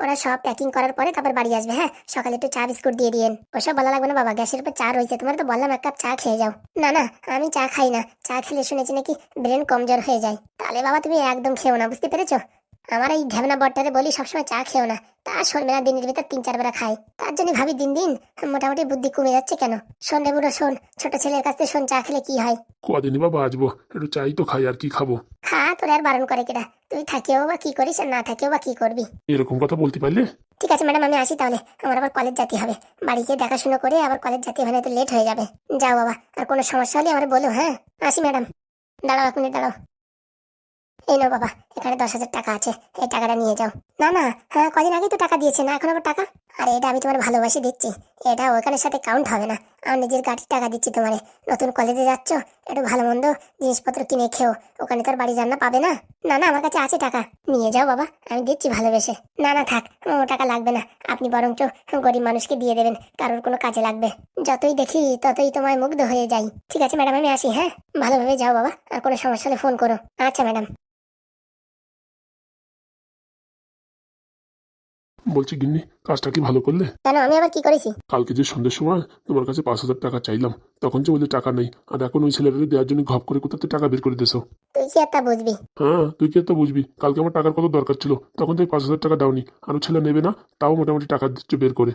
ওরা সব প্যাকিং করার পরে তারপর বাড়ি আসবে হ্যাঁ? সকালে একটু চা, বিস্কুট দিয়ে দিয়েন। ওসব বলা লাগবে না বাবা, গ্যাসের উপর চা রয়েছে। তোমার তো বললাম এক কাপ চা খেয়ে যাও। না না, আমি চা খাই না। চা খেলে শুনেছি নাকি ব্রেন কমজোর হয়ে যায়। তাহলে বাবা তুমি একদম খেও না, বুঝতে পেরেছ? আমার এই ঢেবনা বটটারে বলি সবসময় চা খেও না। তা শোনবে না দিনের ভিতর তিন চার বেলা খাই তার জন্য ভাবি দিন দিন মোটামুটি বুদ্ধি কমে যাচ্ছে কেন? শোন রে বুড়ো শোন। ছোট ছেলের কাছ থেকে শোন চা খেলে কি হয়? কদিনই বাবা আসব একটু চাই তো খাই আর কি খাব? খা তোর আর বারণ করে কিনা তুই থাকিও বা কি করিস আর না থাকিও বা কি করবি? এরকম কথা বলতে পারলে? ঠিক আছে ম্যাডাম আমি আসি তাহলে। আমার আবার কলেজ যেতে হবে। বাড়ি গিয়ে দেখাশোনা করে আবার কলেজ যেতে হবে তো লেট হয়ে যাবে। যাও বাবা আর কোনো সমস্যা হলে আমার বলো হ্যাঁ? আসি ম্যাডাম। দাঁড়াও এক মিনিট দাঁড়াও। এই নাও বাবা, এখানে দশ হাজার টাকা আছে, এই টাকাটা নিয়ে যাও। না না হ্যাঁ কদিন আগেই তো টাকা দিয়েছে, না, এখন আবার টাকা? আর, এটা আমি তোমার ভালোবাসি দিচ্ছি, এটা ওখানের সাথে কাউন্ট হবে না। আমার নিজের গাড়ির টাকা দিচ্ছি তোমারে। নতুন কলেজে যাচ্ছ, একটু ভালো মন্দ জিনিসপত্র কিনে খেও, ওখানে তোর বাড়ি রান্না পাবে না? না না, আমার কাছে আছে টাকা, নিয়ে যাও বাবা, আমি দিচ্ছি ভালোবেসে। না না, থাক ও টাকা লাগবে না, আপনি বরঞ্চ গরিব মানুষকে দিয়ে দেবেন, কারোর কোনো কাজে লাগবে। যতই দেখি, ততই তোমায় মুগ্ধ হয়ে যাই। ঠিক আছে, ম্যাডাম, আমি আসি হ্যাঁ? ভালোভাবে যাও বাবা, আর কোনো সমস্যা হলে ফোন করো। আচ্ছা ম্যাডাম। বলছি গিন্নি কাজটা কি ভালো করলে? কেন? আমি আবার কি করেছি? কালকে যে সন্ধ্যের সময় তোমার কাছে পাঁচ হাজার টাকা চাইলাম তখন যে বললে টাকা নেই। আর এখন ওই ছেলেটাকে দেওয়ার জন্য ঘপ করে কোথাতে টাকা বের করে দিয়েছ? তুই কি একটা বুঝবি? হ্যাঁ তুই কি তো বুঝবি? কালকে আমার টাকার কত দরকার ছিল? তখন তুই পাঁচ হাজার টাকা দাওনি। আরও ছেলে নেবে না তাও মোটামুটি টাকা দিচ্ছে বের করে।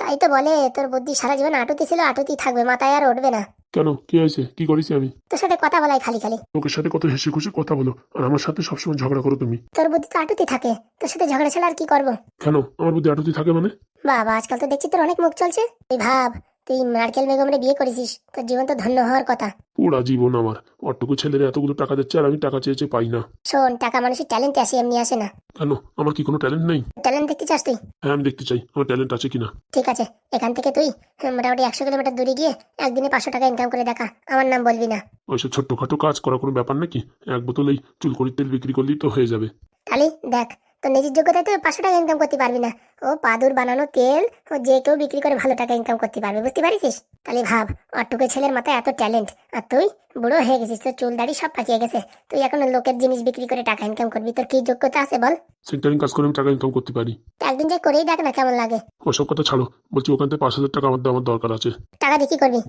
তাই তো বলে তোর বুদ্ধি সারা জীবন আটুতি ছিল আটুতি থাকবে মাথায় আর উঠবে না। কেন? কি হয়েছে? কি করেছি আমি? তোর সাথে কথা বলাই খালি খালি। লোকের সাথে কত হেসে খুশি কথা বলো। আর আমার সাথে সবসময় ঝগড়া করো তুমি। তোর বুদ্ধি তো আটুতি থাকে। তোর সাথে ঝগড়া ছাড়া আর কি করব? কেন? আমার বুদ্ধি আটুতি থাকে মানে? বাবা আজকাল তো দেখছি তোর অনেক মুখ চলছে। এই ভাব তুই নারকেল বেগমরে বিয়ে করেছিস তোর জীবন তো ধন্য হওয়ার কথা। পুরা জীবন আমার। অটুকু ছেলের এতগুলো টাকা দিচ্ছে আর আমি টাকা চেয়েছে পাই না। শোন টাকা মানুষের ট্যালেন্ট আসে এমনি আসে না। কেন? আমার কি কোনো ট্যালেন্ট নেই? ট্যালেন্ট দেখতে চাস তুই? হ্যাঁ আমি দেখতে চাই। আমার ট্যালেন্ট আছে কিনা? ঠিক আছে এখান থেকে তুই মোটামুটি একশো কিলোমিটার দূরে গিয়ে একদিনে পাঁচশো টাকা ইনকাম করে দেখা। আমার নাম বলবি না। ওইসব ছোট্টখাটো কাজ করা কোনো ব্যাপার নাকি? এক বোতলেই চুলকড়ির তেল বিক্রি করলেই তো হয়ে যাবে। তাহলে দেখ তোর নিজের যোগ্যতায় তুই পাঁচশো টাকা ইনকাম করতে পারবি না। ও পাদুর বানানো তেল ও যে কেউ বিক্রি করে ভালো টাকা ইনকাম করতে পারবে বুঝতে পারিস তাহলে ভাব অটুকু ছেলের মাথায় এত ট্যালেন্ট আর তুই বুড়ো হয়ে গেছিস তোর চুল দাড়ি সব পাকিয়ে গেছে। তুই এখন লোকের জিনিস বিক্রি করে টাকা ইনকাম করবি তোর কি যোগ্যতা আছে বল? সেন্টারিং কাজ করে আমি টাকা ইনকাম করতে পারি। একদিন যে করেই দেখ না কেমন লাগে। ওসব কথা ছাড়ো বলছি ওখান থেকে পাঁচ হাজার টাকা আমার আমার দরকার আছে। টাকা দিয়ে কি করবি?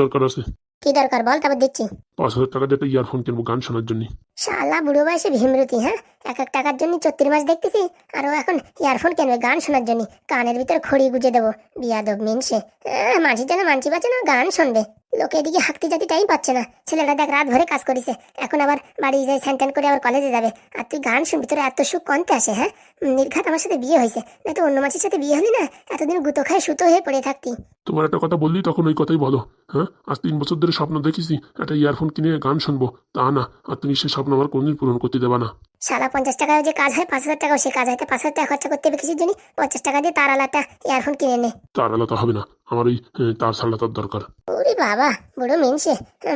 দরকার আছে। কি দরকার বল তারপর দিচ্ছি। পাঁচ হাজার টাকা দিয়ে একটা ইয়ারফোন কিনবো গান শোনার জন্য। শালা বুড়ো বয়সে ভীমরতি হ্যাঁ? এক এক টাকার জন্য চত্রিশ মাস দেখতেছি আর ও এখন ইয়ারফোন কিনবে গান শোনার জন্য? কানের ভিতর খড়ি গুজে দেবো বিয়াদব মিনসে। মাঝির যেন মানছি পাচ্ছে না গান শুনবে। লোকে এদিকে হাঁকতে যাতে টাইম পাচ্ছে না। ছেলেটা দেখ রাত ভরে কাজ করেছে এখন আবার বাড়ি যায় স্যান করে আবার কলেজে যাবে। আর তুই গান শুনবি তোর এত সুখ কমতে আসে হ্যাঁ? নির্ঘাত আমার সাথে বিয়ে হয়েছে না তো অন্য মাছের সাথে বিয়ে হলি না? এতদিন গুতো খায় সুতো হয়ে পড়ে থাকতি। তোমার একটা কথা বললি তখন ওই কথাই বলো হ্যাঁ? আজ তিন বছর ধরে স্বপ্ন দেখেছি একটা ইয়ারফোন কিনে গান শুনব। তা না আর তুমি সে স্বপ্ন আমার কোনদিন পূরণ করতে দেবা না। সালা পঞ্চাশ টাকা যে কাজ হয় পাঁচ হাজার টাকা সে কাজ হয়তো পাঁচ হাজার টাকা খরচা করতে হবে কিছুর জন্য? পঞ্চাশ টাকা দিয়ে তার আলাদা ইয়ারফোন কিনে নে। তার আলাদা হবে না। আমার ওই তার সালাতার দরকার। ওরে বাবা বড় মেনছে।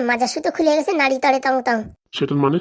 মাজার সুতো খুলে গেছে নাড়ি তড়ে তং তং। সেটার মানে?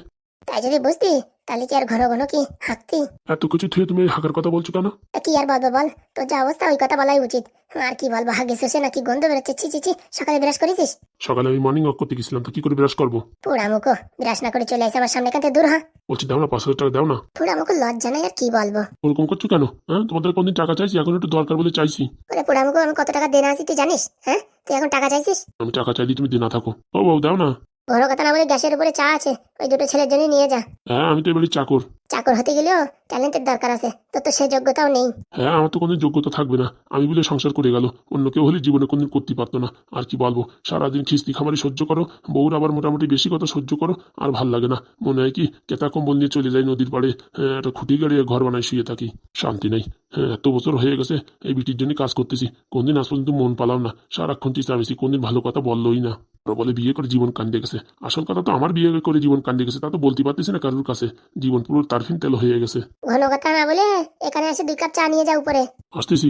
তাই যদি বুঝতি তাহলে কি আর ঘন ঘন কি হাঁকতি? এত কিছু থেকে তুমি এই হাঁকার কথা বলছো কেন? কি আর বলব বল? তোর যা অবস্থা ওই কথা বলাই উচিত। আর কি বলব হাগে শোষে নাকি গন্ধ বেরোচ্ছে? ছি ছি ছি সকালে বিরাজ করেছিস? সকালে আমি মর্নিং ওয়াক করতে গেছিলাম তো কি করে ব্রাশ করব? পুরা মুখো বিরাজ না করে চলে আসে আমার সামনে থেকে দূর হা। বলছি দাও না পাঁচ হাজার টাকা দাও না। পুরা মুখো লজ্জা নাই আর কি বলব? ওরকম করছ কেন? হ্যাঁ তোমাদের কোনদিন টাকা চাইছি এখন একটু দরকার বলে চাইছি। ওরে পুরা মুখো আমি কত টাকা দেনা আছি তুই জানিস? হ্যাঁ তুই এখন টাকা চাইছিস? আমি টাকা চাইলে তুমি দিনা থাকো। ও বউ দাও না। ঘন কথা না বলে গ্যাসের উপরে চা আছে। ওই দুটো ছেলের জন্য নিয়ে যা। হ্যাঁ আমি তো এবারে চাকর। চাকর হতে গেলেও ট্যালেন্টের দরকার আছে তোর তো সে যোগ্যতাও নেই। হ্যাঁ আমার তো কোনো যোগ্যতা থাকবে না। আমি বলে সংসার করে গেল। অন্য কেউ হলে জীবনে কোনদিন করতে পারতো না। আর কি বলব সারাদিন খিস্তি খাবারই সহ্য করো। বউর আবার মোটামুটি বেশি কথা সহ্য করো আর ভালো লাগে না। মনে হয় কি কেতা কম্বল নিয়ে চলে যাই নদীর পাড়ে। হ্যাঁ, একটা খুঁটি গাড়িয়ে ঘর বানায় শুয়ে থাকি। শান্তি নেই। হ্যাঁ এত বছর হয়ে গেছে এই বিটির জন্য কাজ করতেছি। কোনদিন আজ পর্যন্ত মন পালাম না। সারাক্ষণ চিস্তামেছি কোনদিন ভালো কথা বললোই না। বলে বিয়ে করে জীবন কান্দে গেছে। আসল কথা তো আমার বিয়ে করে জীবন কান্দে গেছে তা তো বলতে পারতেছি না কারুর কাছে। জীবন পুরো তারফিন তেল হয়ে গেছে। ঘন কথা না বলে এখানে এসে দুই কাপ চা নিয়ে যা উপরে। আসতেছি।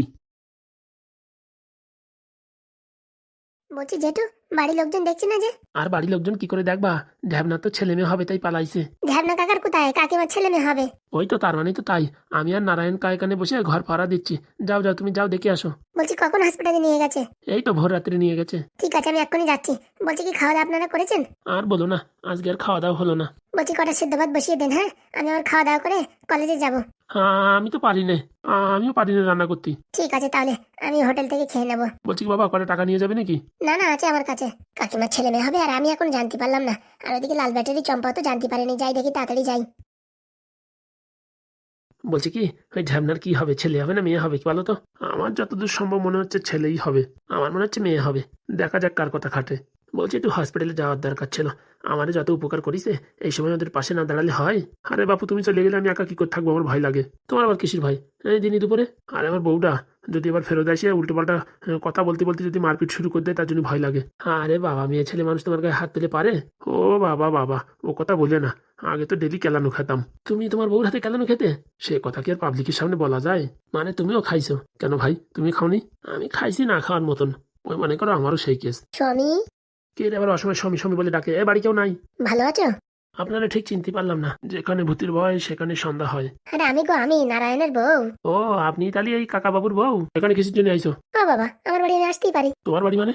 বলছি জেঠু বাড়ির লোকজন দেখছে না যে? আর বাড়ির লোকজন কি করে দেখবা? ঢ্যাবনা তো ছেলে মেয়ে হবে তাই পালাইছে। ঢ্যাবনা কাকার কোথায় কাকিমার ছেলে মেয়ে হবে। ওই তো তার মানে তো তাই। আমি আর নারায়ণ কায়কানে বসে ঘর ভাড়া দিচ্ছি। যাও যাও তুমি যাও দেখে আসো। বলছি কখন হসপিটালে নিয়ে গেছে? এই তো ভোর রাত্রে নিয়ে গেছে। ঠিক আছে আমি এক্ষুনি যাচ্ছি। বলছি কি খাওয়া দাওয়া আপনারা করেছেন? আর বলো না আজকে আর খাওয়া দাওয়া হলো না। বলছি কটা সিদ্ধ ভাত বসিয়ে দেন হ্যাঁ? আমি আর খাওয়া দাওয়া করে কলেজে যাব। আমি তো পারি না আমিও পারি না রান্না করতে। ঠিক আছে তাহলে আমি হোটেল থেকে খেয়ে নেব। বলছি কি বাবা কটা টাকা নিয়ে যাবে নাকি? না না আছে আমার কাছে। কাকিমার ছেলে মেয়ে হবে আর আমি এখন জানতে পারলাম না। আর ওদিকে লাল ব্যাটারি চম্পাও তো জানতে পারেনি। যাই দেখি তাড়াতাড়ি যাই। বলছি কি ওই ঝামনার কি হবে? ছেলে হবে না মেয়ে হবে কি বলো তো? আমার যতদূর সম্ভব মনে হচ্ছে ছেলেই হবে। আমার মনে হচ্ছে মেয়ে হবে। দেখা যাক কার কথা খাটে। বলছি, একটু হসপিটালে যাওয়ার দরকার ছিল। আমারে যত উপকার করিছে এই সময় ওদের পাশে না দাঁড়ালে হয়? আরে বাপু, তুমি চলে গেলে আমি একা কি করে থাকব? আমার ভয় লাগে। তোমার আবার কিসির ভাই এই দিনই দুপুরে? আর আমার বউটা, যদি এবার ফেরত আসে উল্টো পাল্টা কথা বলতে বলতে যদি মারপিট শুরু করে দেয়, তার জন্য ভয় লাগে। আরে বাবা, মেয়ে ছেলে মানুষ তোমার গায়ে হাত তুলে পারে? ও বাবা বাবা, ও কথা বলে না। আগে তো ডেলি কেলানো খেতাম। তুমি তোমার বউর হাতে কেলানো খেতে? সে কথা কি আর পাবলিকের সামনে বলা যায়? মানে তুমিও খাইছো? কেন ভাই, তুমি খাওনি? আমি খাইছি না খাওয়ার মতন। ওই মনে করো আমারও সেই কেস কে রে আবার অসময় স্বামী স্বামী বলে ডাকে। এ বাড়ি কেউ নাই? ভালো আছো? আপনারা ঠিক চিনতে পারলাম না। যেখানে ভূতির ভয় সেখানে সন্ধ্যা হয়। আরে আমি গো আমি নারায়ণের বউ। ও আপনি তাহলে এই কাকা বাবুর বউ? এখানে কিসের জন্য আইছো? ও বাবা আমার বাড়ি আমি আসতেই পারি। তোমার বাড়ি মানে?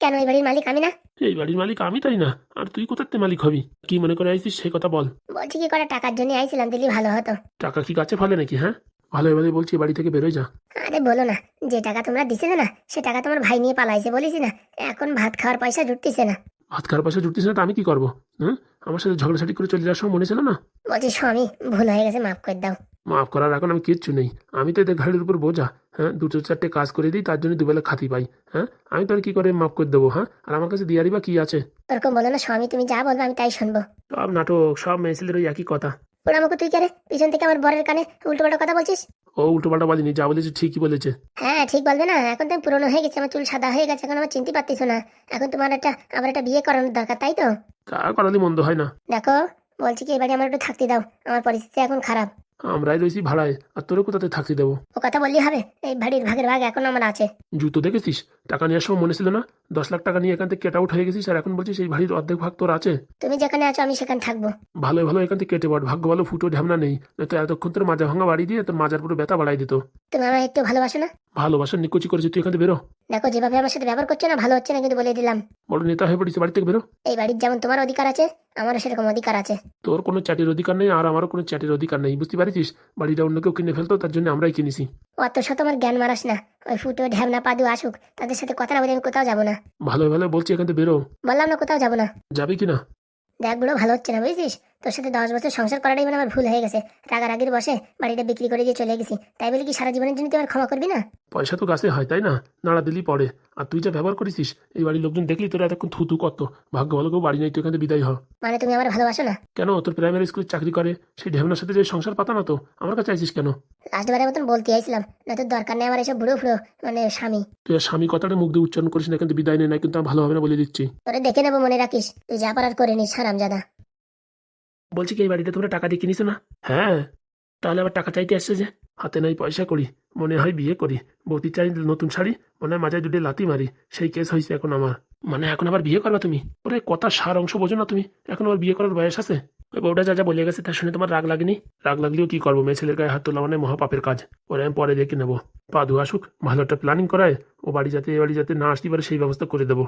কেন এই বাড়ির মালিক আমি না? এই বাড়ির মালিক আমি তাই না। আর তুই কোথাতে মালিক হবি? কি মনে করে আইছিস সেই কথা বল। বলছি কি করে? টাকার জন্য আইছিলাম দিলি ভালো হতো। টাকা কি গাছে ফলে নাকি হ্যাঁ? ভালো ভালো বলছি বাড়ি থেকে বেরোয় যা। আরে বলো না যে টাকা তোমরা দিছিলে না সে টাকা তোমার ভাই নিয়ে পালাইছে বলিস না এখন ভাত খাওয়ার পয়সা জুটতেছে না। ভাত খাওয়ার পয়সা জুটতিস না তো আমি কি করব? হ্যাঁ আমার সাথে ঝগড়াঝাটি করে চলে যাওয়ার সময় মনে ছিল না? বলছি স্বামী ভুল হয়ে গেছে মাফ করে দাও। মাফ করার এখন আমি কিচ্ছু নেই। আমি তো এদের ঘাড়ির উপর বোঝা হ্যাঁ? দুটো চারটে কাজ করে দিই তার জন্য দুবেলা খাতি পাই হ্যাঁ? আমি তো আর কি করে মাফ করে দেবো হ্যাঁ? আর আমার কাছে দিয়ারি বা কি আছে? ওরকম বলো না স্বামী তুমি যা বলবে আমি তাই শুনব। সব নাটক সব মেয়েছেলের ওই একই কথা। আমাকে তুই কেন পিছন থেকে আমার বরের কানে উল্টো পাল্টা কথা বলছিস? ও উল্টোপাল্টা বলিনি যা বলেছে ঠিকই বলেছে। হ্যাঁ ঠিক বলবে না। এখন তুমি পুরনো হয়ে গেছে আমার চুল সাদা হয়ে গেছে এখন আমার চিনতে পারতিস না। এখন তোমার একটা আবার একটা বিয়ে করানোর দরকার তাই তো? তা করালে মন্দ হয় না। দেখো বলছি কি এবারে আমার একটু থাকতে দাও। আমার পরিস্থিতি এখন খারাপ। আমরাই রয়েছি ভাড়ায় আর তোরে কোথাতে থাকতে দেবো? ও কথা বললি হবে এই বাড়ির ভাগের ভাগ এখন আমার আছে। জুতো দেখেছিস? টাকা নেওয়ার সময় মনে ছিল না? দশ লাখ টাকা নিয়ে এখান থেকে কেট আউট হয়ে গেছিস আর এখন বলছিস এই বাড়ির অর্ধেক ভাগ তোর আছে? তুমি যেখানে আছো আমি সেখানে থাকব। ভালো ভালো এখান থেকে কেটে বট ভাগ্য ভালো ফুটো ঢ্যামনা নেই। তো এতক্ষণ তোর মাজা ভাঙা বাড়ি দিয়ে তোর মাজার পুরো ব্যথা বাড়াই দিত। তুমি আমায় একটু ভালোবাসো না? ভালোবাসার নিকুচি করেছে তুই এখান থেকে বেরো। দেখো যেভাবে আমার সাথে ব্যবহার করছ না ভালো হচ্ছে না কিন্তু বলে দিলাম। বড় নেতা হয়ে পড়িস বাড়ি থেকে বেরো। এই বাড়ির যেমন তোমার অধিকার আছে আমারও সেরকম অধিকার আছে। তোর কোনো চ্যাটের অধিকার নেই আর আমারও কোনো চ্যাটের অধিকার নেই বুঝতে পারিস? বাড়িটা অন্য কেউ কিনে ফেলতো তার জন্য আমরাই কিনেছি। অত শত আমার জ্ঞান মারাস না। ওই ফুটো ঢ্যাবনা পাদু আসুক তাদের সাথে কথা না বলে আমি কোথাও যাব না। ভালো ভালো বলছি এখান থেকে বেরো। বললাম না কোথাও যাব না। যাবি কি না দেখ ভালো হচ্ছে না বুঝছিস? তোর সাথে দশ বছর সংসার করাটাই মানে আমার ভুল হয়ে গেছে। রাগারাগির বসে বাড়িটা বিক্রি করে দিয়ে চলে গেছি। তাই বলে কি সারা জীবনের জন্য তুই আমার ক্ষমা করবি না? পয়সা তো গাছে হয় তাই না? নাড়া দিলি পড়ে আর তুই যা ব্যবহার করিস এই বাড়ির লোকজন দেখলি তোরা এতক্ষণ থুতু কত? ভাগ্য ভালো কেউ বাড়ি নাই তুই এখান থেকে বিদায় হ। মানে তুমি আমার ভালোবাসো না? কেন? তোর প্রাইমারি স্কুলে চাকরি করে সেই ঢেমনার সাথে যে সংসার পাতা না তো আমার কাছে আইসিস কেন? লাস্টবারের মতন বলতে চাইছিলাম না তোর দরকার নেই আমার এসব বুড়ো ফুড়ো মানে স্বামী। তুই আর স্বামী কথাটা মুখ দিয়ে উচ্চারণ করিস না কিন্তু বিদায় নেই না কিন্তু আমি ভালো হবে না বলে দিচ্ছি। তোরে দেখে নেব মনে রাখিস তুই যা পারার করে নিস হারাম জাদা বলছি কি, এই বাড়িটা তোমরা টাকা দিয়ে কিনিস না? হ্যাঁ। তাহলে আবার টাকা চাইতে আসছে যে, হাতে নাই পয়সা করি, মনে হয় বিয়ে করি, বৌদি চাই নতুন শাড়ি, মনে হয় মাজায় দুটি লাতি মারি, সেই কেস হয়েছে এখন আমার। মানে এখন আবার বিয়ে করবা তুমি? ওরে, কথা সার অংশ বোঝো না তুমি, এখন আবার বিয়ে করার বয়স আছে? ওই বউটা যা যা বলে গেছে তা শুনে তোমার রাগ লাগেনি? রাগ লাগলেও কি করব, মেয়ে ছেলের গায়ে হাত তোলা মানে মহাপাপের কাজ। ওরে, আমি পরে দেখে নেব। পা ধু আসুক, ভালো একটা প্ল্যানিং করায়, ও বাড়ি যাতে এ বাড়ি যাতে না আসতে পারে সেই ব্যবস্থা করে দেবো।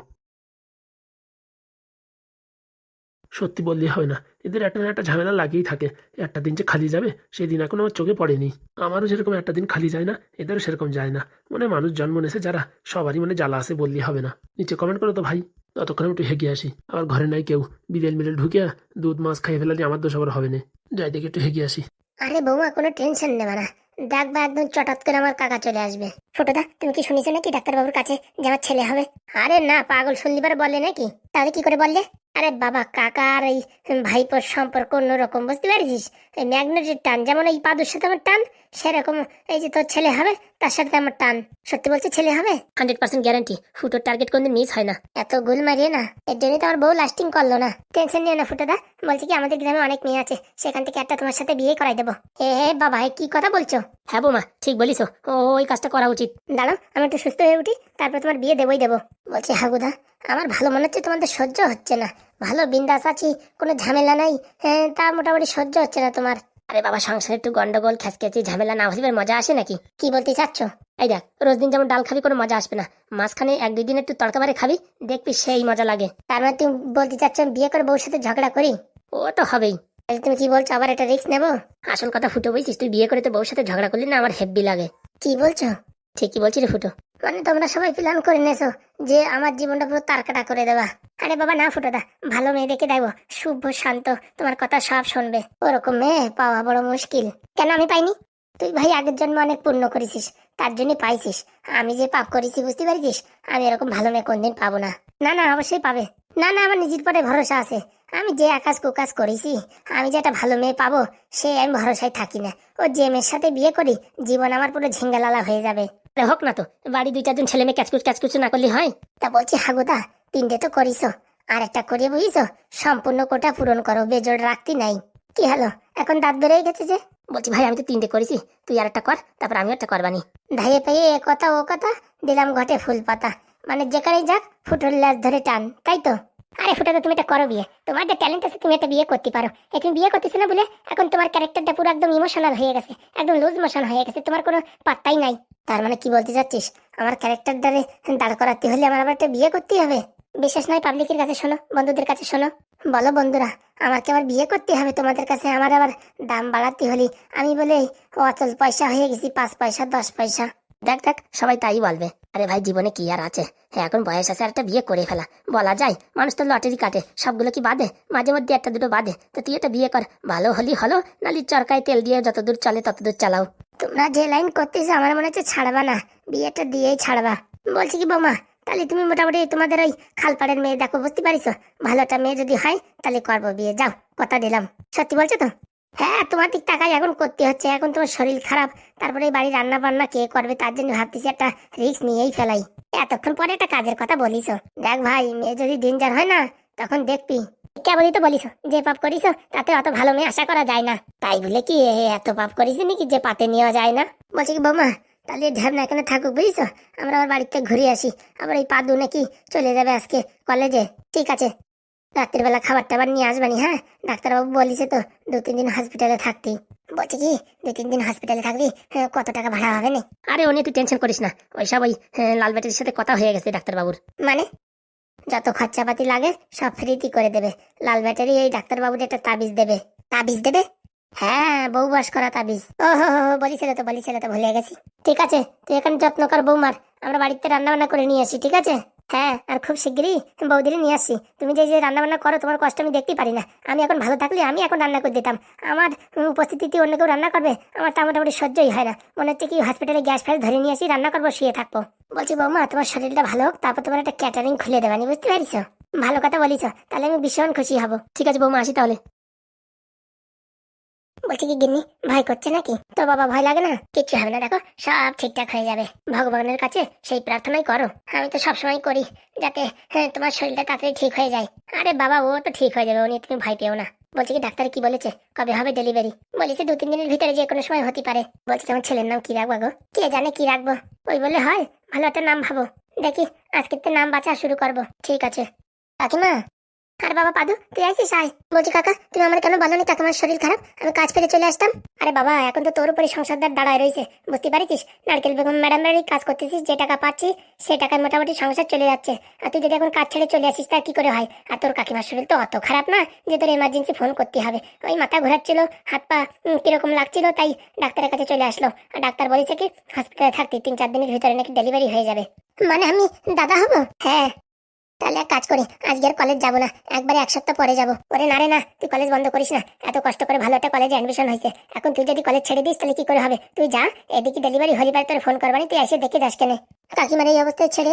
সত্যি বললে হয় না। এদের একটা না একটা ঝামেলা লাগিয়েই থাকে। একটা দিন যে খালি যাবে সেই দিন এখন আমার চোখে পড়েনি। আমারও যেরকম একটা দিন খালি যায় না, এদেরও সেরকম যায় না। মানে মানুষ জন্ম নেছে যারা সবারই মানে জ্বালা আছে বললে হবে না। নিচে কমেন্ট করো তো ভাই। ততক্ষণ একটু হেগে আসি। আবার ঘরে নাই কেউ। বিড়েল মিডেল ঢুকিয়া দুধ, মাছ খাইয়ে ফেলালে আমার দোষ আবার হবে না। যাই দেখে একটু হেগে আসি। আরে বৌমা, কোনো টেনশন নেবে না। দেখবা একদম চটাৎ করে আমার কাকা চলে আসবে। ছোটদা তুমি কি শুনেছো নাকি ডাক্তারবাবুর কাছে যে আমার ছেলে হবে? আরে না, পাগল শুনলিবার বললে নাকি? তাহলে কি করে বললে? আরে বাবা কাকা আর এই ভাইপোর সম্পর্ক অন্যরকম বুঝতে পারছিস? এই ম্যাগনেটের টান যেমন এই পাদুর সাথে আমার টান সেরকম এই যে তোর ছেলে হবে তার সাথে আমার টান। সত্যি বলছে ছেলে হবে? হান্ড্রেড পার্সেন্ট গ্যারান্টি ফুটোর টার্গেট কোনদিন মিস হয় না। এত গোল মারিয়ে না এর জন্যই তো আমার বউ লাস্টিং করল না। টেনশন নিও না ফুটোদা বলছি কি আমাদের গ্রামে অনেক মেয়ে আছে সেখান থেকে একটা তোমার সাথে বিয়ে করাই দেবো। হে হে বাবা এ কি কথা বলছো? হ্যাঁ বৌমা ঠিক বলিস ও ওই কাজটা করা উচিত। দাঁড়াও আমি একটু সুস্থ হয়ে উঠি তারপর তোমার বিয়ে দেবই দেবো। বলছি হাগুদা আমার ভালো মনে হচ্ছে, তোমাদের সহ্য হচ্ছে না। ভালো বিন্দাস আছি, কোনো ঝামেলা নাই। হ্যাঁ তা মোটামুটি সহ্য হচ্ছে না তোমার। আরে বাবা, সংসারে একটু গন্ডগোল খেসকেছি ঝামেলা না হলে মজা আসে নাকি? কি বলতে চাচ্ছ? এই দেখ, রোজ দিন যেমন ডাল খাবি, কোনো মজা আসবে না। মাঝখানে এক দুই দিন একটু তড়কা মারে খাবি, দেখবি সেই মজা লাগে। তার মানে তুমি বলতে চাচ্ছ বিয়ে করে বউর সাথে ঝগড়া করি? ও তো হবেই। তুমি কি বলছো, আবার একটা রিস্ক নেব? আসল কথা ফুটো বলছিস তুই বিয়ে করে তো বউর সাথে ঝগড়া করলি না, আমার হেব্বি লাগে। কি বলছো? ঠিকই বলছি রে ফুটো। মানে তোমরা সবাই প্ল্যান করে নেছো যে আমার জীবনটা পুরো তারকাটা করে দেবা। আরে বাবা, না ফুটো দা ভালো মেয়ে দেখে দেবো শুভ, শান্ত, তোমার কথা সব শুনবে। ওরকম মেয়ে পাওয়া বড় মুশকিল। কেন আমি পাইনি? তুই ভাই, আগের জন্ম অনেক পূর্ণ করেছিস, তার জন্য পাইছিস। আমি যে পাপ করেছি, বুঝতে পারছিস? আমি এরকম ভালো মেয়ে কোনদিন পাবো না। না না, অবশ্যই পাবে। না না, আমার নিজের পরে ভরসা আছে। আমি যে আকাশ কুকাশ করেছি, আমি যে একটা ভালো মেয়ে পাবো, সে আমি ভরসায় থাকি না। ও যে মেয়ের সাথে বিয়ে করি, জীবন আমার পুরো ঝিঙ্গালালা হয়ে যাবে। হোক না তো বাড়ি দুই চারজন ছেলে মেয়ে ক্যাচকুচ ক্যাচকুচ না করলে হয়? তা বলছি হাগুদা তিনটে তো করিস আর একটা করিয়ে বুঝিস সম্পূর্ণ কোটা পূরণ করো বেজোড় রাখতি নাই। কি হলো এখন দাঁত বেড়ে গেছে যে? বলছি ভাই আমি তো তিনটে করেছি তুই আর একটা কর তারপর আমি একটা করবানি। ধাইয়ে পাইয়ে এ কথা ও কথা দিলাম ঘটে ফুল পাতা। মানে যেখানেই যাক ফুটোর ল্যাস ধরে টান তাই তো? আরে ফুটাতে তুমি একটা করো বিয়ে। তোমার যে ট্যালেন্ট আছে, তুমি একটা বিয়ে করতে পারো। এই তুমি বিয়ে করতেছো না বলে এখন তোমার ক্যারেক্টারটা পুরো একদম ইমোশনাল হয়ে গেছে, একদম লুজ মোশন হয়ে গেছে, তোমার কোনো পাত্তাই নাই। তার মানে কি বলতে চাচ্ছিস? আমার ক্যারেক্টারটারে দাঁড় করাতে হলে আমার আবার একটা বিয়ে করতে হবে। বিশেষ নয় পাবলিকের কাছে শোনো, বন্ধুদের কাছে শোনো। বলো বন্ধুরা, আমাকে আবার বিয়ে করতে হবে? তোমাদের কাছে আমার আবার দাম বাড়াতে হলে আমি বলে অচল পয়সা হয়ে গেছি, পাঁচ পয়সা, দশ পয়সা। দেখ দেখ, সবাই তাই বলবে। আরে ভাই, জীবনে কি আর আছে? হ্যাঁ এখন বয়স আছে একটা বিয়ে করে ফেলা। বলা যায়, মানুষ তো লটারি কাটে, সবগুলো কি বাদে? মাঝে মধ্যে একটা দুটো বাদে। তো তুই একটা বিয়ে কর, ভালো হলি হলো, নালি চরকায় তেল দিয়ে যতদূর চলে ততদূর চালাও। তোমরা যে লাইন করতেছো, আমার মনে হচ্ছে ছাড়বা না। বিয়েটা দিয়েই ছাড়বা। বলছি কি বৌমা, তাহলে তুমি মোটামুটি তোমাদের ওই খালপাড়ের মেয়ে, দেখো, বুঝতে পারিস ভালো একটা মেয়ে যদি হয়, তাহলে করব বিয়ে। যাও, কথা দিলাম। সত্যি বলছো তো? হ্যাঁ তোমার দিক টাকাই এখন করতে হচ্ছে। এখন তোমার শরীর খারাপ, তারপরে বাড়ি রান্না বান্না কে করবে তার জন্য ভাবতেছি একটা রিস্ক নিয়েই ফেলাই। এতক্ষণ পরে একটা কাজের কথা বলিস। দেখ ভাই, মেয়ে যদি ডেঞ্জার হয় না, তখন দেখবি। কেবলই তো বলিস, যে পাপ করিস, তাতে অত ভালো মেয়ে আশা করা যায় না। তাই বলে কি এত পাপ করিস নাকি যে পাতে নেওয়া যায় না? বলছি কি, বৌমা, তাহলে ঢ্যাবনা এখানে থাকুক, বুঝিস? আমরা আবার বাড়িতে ঘুরে আসি। আবার এই পাদু নাকি চলে যাবে আজকে কলেজে। ঠিক আছে রাত্রিবেলা খাবার টাবার নিয়ে আসবানি হ্যাঁ? ডাক্তারবাবু বলিছে তো দু তিন দিন হসপিটালে থাকতি। বলছি কি দু তিন দিন হসপিটালে থাকবি হ্যাঁ, কত টাকা ভাড়া হবে না? আরে ও নিয়ে তুই টেনশন করিস না ওইসব ওই হ্যাঁ, লাল ব্যাটারির সাথে কথা হয়ে গেছে ডাক্তারবাবুর। মানে? যত খরচাপাতি লাগে সব ফ্রিতি করে দেবে। লাল ব্যাটারি এই ডাক্তারবাবুর একটা তাবিজ দেবে। তাবিজ দেবে? হ্যাঁ বউ বাস করা তাবিজ। ও হো হো হো, বলিছিল তো বলিছিল তো ভুলে গেছি। ঠিক আছে তুই এখন যত্ন কর বৌমার আমরা বাড়িতে রান্না বান্না করে নিয়ে আসি ঠিক আছে? হ্যাঁ আর খুব শিগগিরই বৌদিরে নিয়ে আসছি। তুমি যে যে রান্না বান্না করো, তোমার কষ্ট আমি দেখতে পারি না। আমি এখন ভালো থাকলে আমি এখন রান্না করে দিতাম। আমার উপস্থিতিতে অন্য কেউ রান্না করবে, আমার তা মোটামুটি সহ্যই হয় না। মনে হচ্ছে কি হসপিটালে গ্যাস ফ্যাস ধরে নিয়ে আসি, রান্না করব, শুয়ে থাকব। বলছি, বৌমা, তোমার শরীরটা ভালো হোক, তারপর তোমার একটা ক্যাটারিং খুলে দেবানি বুঝতে পারিস ভালো কথা বলিস তাহলে আমি ভীষণ খুশি হব। ঠিক আছে, বৌমা, আসি তাহলে। বলছি কি গিন্নি ভয় করছে নাকি? তো বাবা ভয় লাগে না? কিচ্ছু হবে না দেখো সব ঠিকঠাক হয়ে যাবে। ভগবানের কাছে সেই প্রার্থনাই করো। আমি তো সবসময় করি যাতে হ্যাঁ, তোমার শরীরটা তাড়াতাড়ি ঠিক হয়ে যায়। আরে বাবা ও তো ঠিক হয়ে যাবে নিয়ে তুমি ভয় পেও না। বলছি কি ডাক্তার কি বলেছে? কবে হবে ডেলিভারি বলেছে দু তিন দিনের ভিতরে যে কোনো সময় হতে পারে। বলছে তোমার ছেলের নাম কি রাখব গো? কে জানে কি রাখব? ওই বললে হয় ভালো একটা নাম ভাবো। দেখি আজকে তো নাম বাছা শুরু করব। ঠিক আছে। কাকিমা আরে বাবা পাদু, তুই আইসিস? আয়। বলছি, কাকা, তুমি আমার কেন বলো নি কাকিমার শরীর খারাপ? আমি কাজ পেরে চলে আসতাম। আরে বাবা, এখন তো তোর উপরে সংসারদার দাঁড়ায় রয়েছে। বুঝতে পারিস নারকেল বেগম ম্যাডামেরই কাজ করতেছিস, যে টাকা পাচ্ছি, সে টাকায় মোটামুটি সংসার চলে যাচ্ছে। আর তুই যদি এখন কাজ ছেড়ে চলে আসিস তা কি করে হয়? আর তোর কাকিমার শরীর তো অত খারাপ না, যে তোর এমার্জেন্সি ফোন করতে হবে। ওই মাথা ঘোরাচ্ছিল, হাত পা কীরকম লাগছিল, তাই ডাক্তারের কাছে চলে আসলো। আর ডাক্তার বলেছে কি হসপিটালে থাকতে তিন চার দিনের ভিতরে নাকি ডেলিভারি হয়ে যাবে। মানে আমি দাদা হব? হ্যাঁ। তাহলে এক কাজ করি আজকে আর কলেজ যাব না, একবারে এক সপ্তাহ পরে যাব। ওরে না রে না, তুই কলেজ বন্ধ করিস না, এত কষ্ট করে ভালো একটা কলেজে অ্যাডমিশন হয়েছে। এখন তুই যদি কলেজ ছেড়ে দিস, তাহলে কি করে হবে? তুই যা, এদিকে ডেলিভারি হলিবার তোর ফোন করবানি, তুই এসে দেখে যাস কেনে। কাকিমার এই অবস্থায় ছেড়ে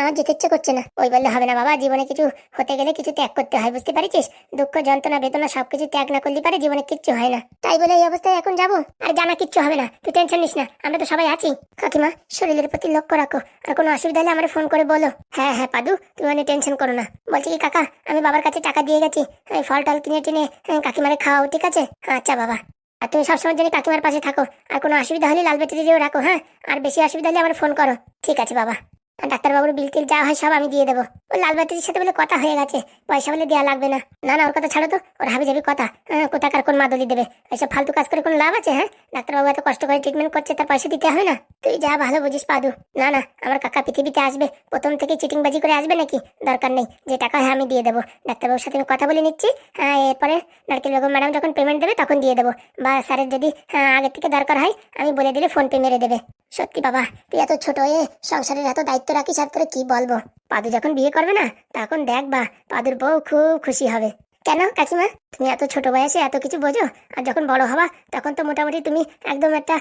আমার যেতে ইচ্ছে করছে না। ওই বললে, হবে না বাবা, জীবনে কিছু হতে গেলে কিছু ত্যাগ করতে হয়, বুঝতে পারিস দুঃখ, যন্ত্রণা, বেদনা সবকিছু ত্যাগ না করলে পারে জীবনে কিচ্ছু হয় না। তাই বলে এই অবস্থায় এখন যাব? আর জানা কিচ্ছু হবে না, তুই টেনশন নিস না, আমরা তো সবাই আছি। কাকিমা, শরীরের প্রতি লক্ষ্য রাখো, আর কোনো অসুবিধা হলে আমার ফোন করে বলো। হ্যাঁ হ্যাঁ পাদু, তুমি অনেক টেনশন করো না। বলছি কি কাকা, আমি বাবার কাছে টাকা দিয়ে গেছি ফল টল কিনে টিনে কাকিমারে খাওয়াও, ঠিক আছে? আচ্ছা বাবা। আর তুমি সবসময় জন্য কাকিমার পাশে থাকো আর কোনো অসুবিধা হলে লাল দিয়েও রাখো হ্যাঁ? আর বেশি অসুবিধা হলে আমার ফোন করো। ঠিক আছে বাবা। ডাক্তারবাবুর বিল টিল যা হয় সব আমি দিয়ে দেবো। ওই লাল বাতির সাথে বলে কথা হয়ে গেছে। পয়সা বলে দেওয়া লাগবে না। না না ওর কথা ছাড়ো তো। ওর হাবি যাবি কথা। হ্যাঁ, কোথাকার কোন মাদলি দেবে? এইসব ফালতু কাজ করে কোনো লাভ আছে হ্যাঁ? ডাক্তারবাবু এত কষ্ট করে ট্রিটমেন্ট করছে তার পয়সা দিতে হবে না? তুই যা ভালো বুঝিস পাদু। না না আমার কাকা পৃথিবীতে আসবে। প্রথম থেকে চিটিংবাজি করে আসবে নাকি? দরকার নেই। যে টাকা হয় আমি দিয়ে দেবো। ডাক্তারবাবুর সাথে আমি কথা বলে নিচ্ছি। হ্যাঁ এরপরে নারকেল বেগম ম্যাডাম যখন পেমেন্ট দেবে তখন দিয়ে দেবো। বা স্যারের যদি হ্যাঁ, আগের থেকে দরকার হয় আমি বলে দিলে ফোন পে মেরে দেবে। সত্যি বাবা তুই এত ছোট হয়ে সংসারের এত দায়িত্ব রাখিস আর তোরে কি বলব? পাদু যখন বিয়ে করবে না তখন দেখ বা পাদুর বউ খুব খুশি হবে। কেন কাকিমা? তুমি এত ছোট বয়সে এত কিছু বোঝো? আর যখন বড় হবা, তখন তো মোটামুটি তুমি একদম একটা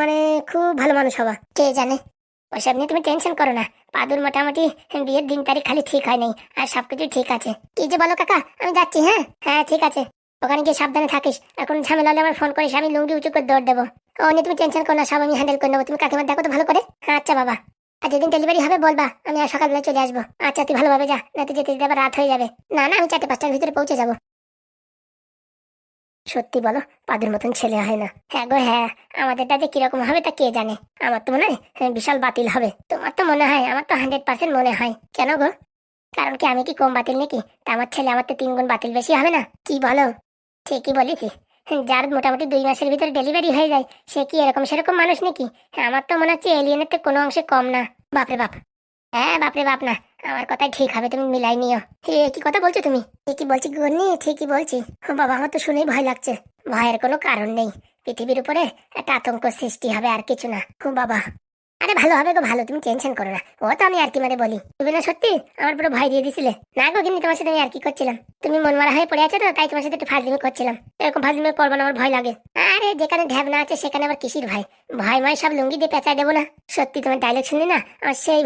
মানে খুব ভালো মানুষ হবা। কে জানে? ওসব নিয়ে তুমি টেনশন করো না। পাদুর মোটামুটি বিয়ের দিন তারিখ খালি ঠিক হয় নাই, আর সবকিছু ঠিক আছে। কি যে বলো কাকা, আমি যাচ্ছি হ্যাঁ? হ্যাঁ ঠিক আছে। ওখানে গিয়ে সাবধানে থাকিস এখন ঝামেলা হলে আমার ফোন করিস, আমি লুঙ্গি উঁচু করে দৌড় দেবো। ও নিয়ে তুমি টেনশন করো না, সব আমি হ্যান্ডেল করে নেব। তুমি কাকিমার দেখো তো ভালো করে। হ্যাঁ আচ্ছা বাবা। আর যেদিন ডেলিভারি হবে বলবা আমি আর সকালবেলা চলে আসব। আচ্ছা তুই ভালোভাবে যা না যেতে যেতে আবার রাত হয়ে যাবে। না না আমি চারটে পাঁচটার ভিতরে পৌঁছে যাব। সত্যি বলো পাদের মতন ছেলে হয় না। হ্যাঁ গো হ্যাঁ আমাদেরটা যে কীরকম হবে তা কে জানে? আমার তো মনে হয় হ্যাঁ, বিশাল বাতিল হবে। তোমার তো মনে হয় আমার তো হান্ড্রেড পার্সেন্ট মনে হয়। কেন গো? কারণ কি আমি কি কম বাতিল নাকি? তা আমার ছেলে আমার তো তিন গুণ বাতিল বেশি হবে না? কি বলো? ঠিকই বলেছি যার মোটামুটি দুই মাসের ভিতরে ডেলিভারি হয়ে যায় সে কি এরকম সেরকম মানুষ নাকি? হ্যাঁ, আমার তো মনে হচ্ছে এলিয়েনের তো কোনো অংশে কম না। বাপরে বাপ। হ্যাঁ বাপরে বাপ না, আমার কথাই ঠিক হবে, তুমি মিলাই নিও। হে কি কথা বলছো তুমি? ঠিকই বলছি গন্নি ঠিকই বলছি। বাবা, আমার তো শুনেই ভয় লাগছে। ভয়ের কোনো কারণ নেই। পৃথিবীর উপরে একটা আতঙ্ক সৃষ্টি হবে আর কিছু না। বাবা আরে ভালো হবে গো, ভালো, তুমি টেনশন করো না। ও তো আমি আর কি মানে বলি। তুমি না সত্যি আমার পুরো ভয় দিয়ে দিছিলে। না গো কিন্তু তোমার সাথে আমি আর কি করছিলাম? তুমি মন মারা হয়ে পড়ে আছো তো, তাই তোমার সাথে একটু ফাজলিমি করছিলাম। এরকম ফাজলিমি করব না, আমার ভয় লাগে। আরে যেখানে ঢ্যাবনা আছে, সেখানে আবার কিসির ভয়? ভয় ময় সব লুঙ্গি দিয়ে পেঁচায় দেবো না। সত্যি তোমার ডায়লগ শুনলি না? আমার সেই